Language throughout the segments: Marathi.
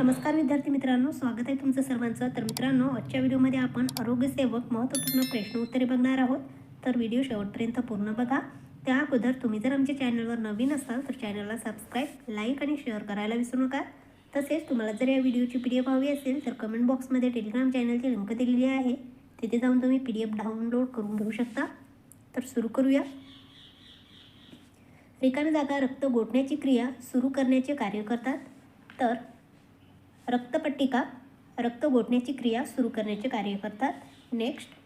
नमस्कार विद्यार्थी मित्रांनो स्वागत आहे तुमचं सर्वांचं. तर मित्रांनो आजच्या व्हिडिओमध्ये आपण आरोग्यसेवक महत्त्वपूर्ण प्रश्न उत्तरे बघणार आहोत. तर व्हिडिओ शेवटपर्यंत पूर्ण बघा. त्या अगोदर तुम्ही जर आमच्या चॅनलवर नवीन असाल तर चॅनलला सबस्क्राईब लाईक आणि शेअर करायला विसरू नका. तसेच तुम्हाला जर या व्हिडिओची पी डी एफ हवी असेल तर कमेंट बॉक्समध्ये टेलिग्राम चॅनलची लिंक दिलेली आहे. तिथे जाऊन तुम्ही पी डी एफ डाउनलोड करून घेऊ शकता. तर सुरू करूया. रिकामी जागा रक्त गोठण्याची क्रिया सुरू करण्याचे कार्य करतात. तर रक्तपट्टिका रक्त गोठण्याची क्रिया सुरू करण्याचे कार्य करतात. नेक्स्ट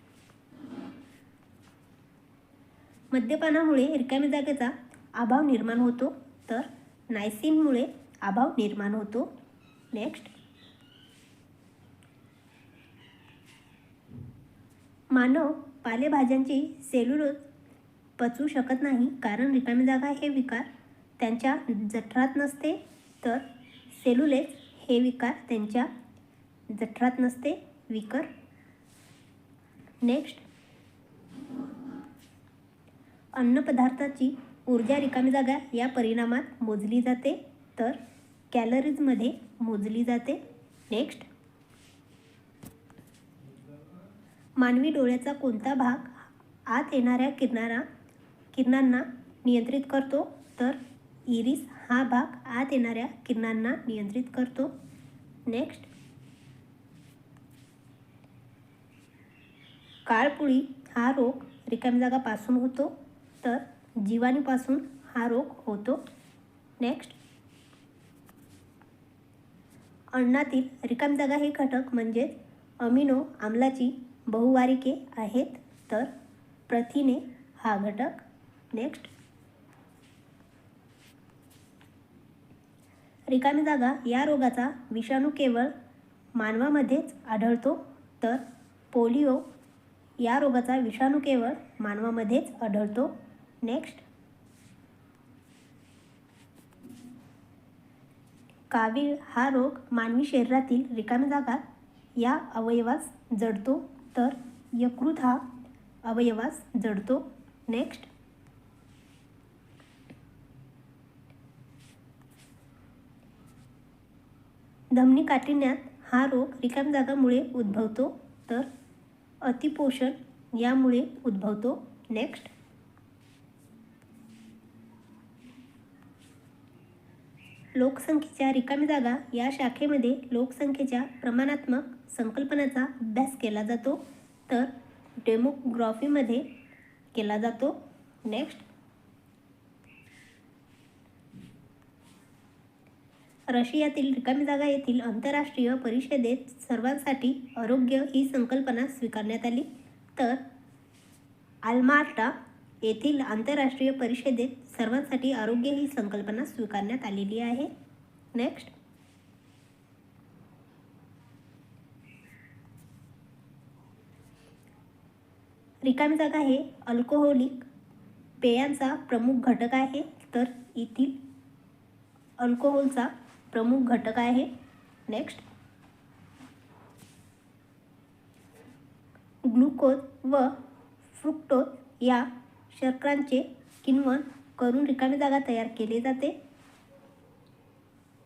मद्यपानामुळे रिकाम्या जागेचा अभाव निर्माण होतो तर नायसिनमुळे अभाव निर्माण होतो. नेक्स्ट मानव पालेभाज्यांची सेल्युलोज पचवू शकत नाही कारण रिकामी जागा हे विकार त्यांच्या जठरात नसते तर सेल्युलेज हे विकार त्यांच्या जठरात नसते. विकर. नेक्स्ट अन्नपदार्थाची ऊर्जा रिकामी जागा या परिणामात मोजली जाते. तर कॅलरीजमध्ये मोजली जाते. नेक्स्ट मानवी डोळ्याचा कोणता भाग आत येणाऱ्या किरणारा किरणांना नियंत्रित करतो? तर इरिस हा भाग आत येणाऱ्या किरणांना नियंत्रित करतो. नेक्स्ट काळपुळी हा रोग रिकामी जागापासून होतो तर जीवाणूपासून हा रोग होतो. नेक्स्ट अन्नातील रिकामी जागा हे घटक म्हणजेच अमिनो आम्लाची बहुवारिके आहेत तर प्रथिने हा घटक. नेक्स्ट रिकामी जागा या रोगाचा विषाणू केवळ मानवामध्येच आढळतो तर पोलिओ या रोगाचा विषाणू केवळ मानवामध्येच आढळतो. नेक्स्ट. कावीळ हा रोग मानवी शरीरातील रिकामी जागा या अवयवास जडतो तर यकृत हा अवयवास जडतो. नेक्स्ट. धमनी काठिण्यात हा रोग रिकाम जागामुळे उद्भवतो तर अतिपोषण यामुळे उद्भवतो. नेक्स्ट. लोकसंख्येच्या रिकामी जागा या शाखेमध्ये लोकसंख्येच्या प्रमाणात्मक संकल्पनाचा अभ्यास केला जातो तर डेमोग्राफीमध्ये केला जातो. नेक्स्ट. रशियातील रिकामी जागा येथील आंतरराष्ट्रीय परिषदेत सर्वांसाठी आरोग्य ही संकल्पना स्वीकारण्यात आली. तर आल्मार्टा येथील आंतरराष्ट्रीय परिषदेत सर्वांसाठी आरोग्य ही संकल्पना स्वीकारण्यात आलेली आहे. नेक्स्ट रिकामी जागा हे अल्कोहोलिक पेयांचा प्रमुख घटक आहे. तर येथील अल्कोहोलचा प्रमुख घटक आहे. नेक्स्ट ग्लुकोज व फ्रुक्टोज या शर्करांचे किण्वन करून रिकामी जागा तयार केले जाते.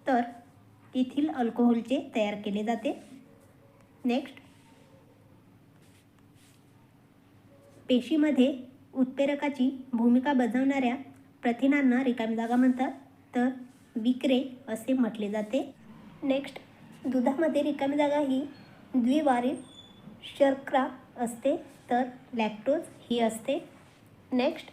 तर येथील अल्कोहोलचे तयार केले जाते. नेक्स्ट पेशीमध्ये उत्प्रेरकाची भूमिका बजावणाऱ्या प्रथिनांना रिकामी जागा म्हणतात. तर विक्रे असे म्हटले जाते. नेक्स्ट दुधामध्ये रिकामी जागा ही द्विवारी शर्करा असते तर लॅक्टोज ही असते. नेक्स्ट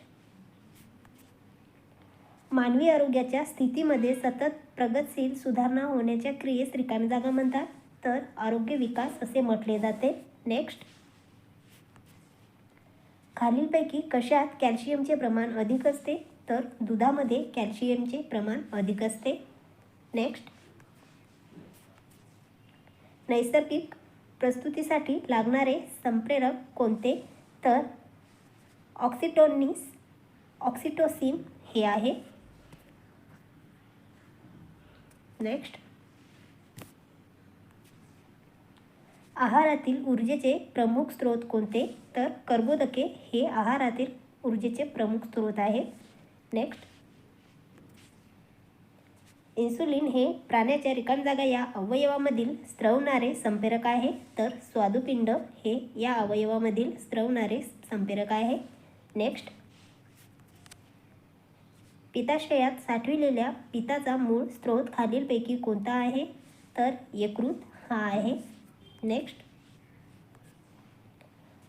मानवी आरोग्याच्या स्थितीमध्ये सतत प्रगतशील सुधारणा होण्याच्या क्रियेस रिकामी जागा म्हणतात तर आरोग्य विकास असे म्हटले जाते. नेक्स्ट खालीलपैकी कशात कॅल्शियमचे प्रमाण अधिक असते? तर दुधामध्ये कॅल्शियमचे प्रमाण अधिक असते. नेक्स्ट नैसर्गिक प्रस्तुतीसाठी लागणारे संप्रेरक कोणते? तर ऑक्सिटोनिस ऑक्सिटोसिन हे आहे. नेक्स्ट आहारातील ऊर्जेचे प्रमुख स्रोत कोणते? तर कर्बोदके हे आहारातील ऊर्जेचे प्रमुख स्रोत आहे. नेक्स्ट इन्सुलिन हे प्राण्याच्या रिकाम जागा या अवयवामधील स्त्रवणारे संप्रेरक आहे. तर स्वादुपिंड हे या अवयवामधील स्त्रवणारे संप्रेरक आहे. नेक्स्ट पिताशयात साठविलेल्या पिताचा मूळ स्रोत खालीलपैकी कोणता आहे? तर यकृत हा आहे. नेक्स्ट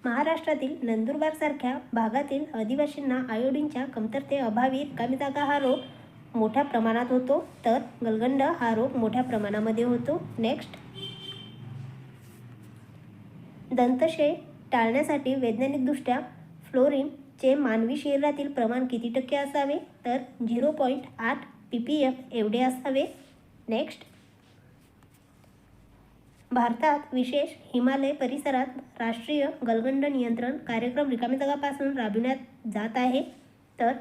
महाराष्ट्रातील नंदुरबारसारख्या भागातील आदिवासींना आयोडीनच्या कमतरतेअभावी रिकामी जागा हा रोग मोठ्या प्रमाणात होतो. तर गलगंड हा रोग मोठ्या प्रमाणामध्ये होतो. नेक्स्ट. दंतशय टाळण्यासाठी वैज्ञानिकदृष्ट्या फ्लोरीनचे मानवी शरीरातील प्रमाण किती टक्के असावे? तर झिरो पॉईंट आठ पी पी एफ एवढे असावे. नेक्स्ट. भारतात विशेष हिमालय परिसरात राष्ट्रीय गलगंड नियंत्रण कार्यक्रम रिकामी जगापासून राबविण्यात जात आहे. तर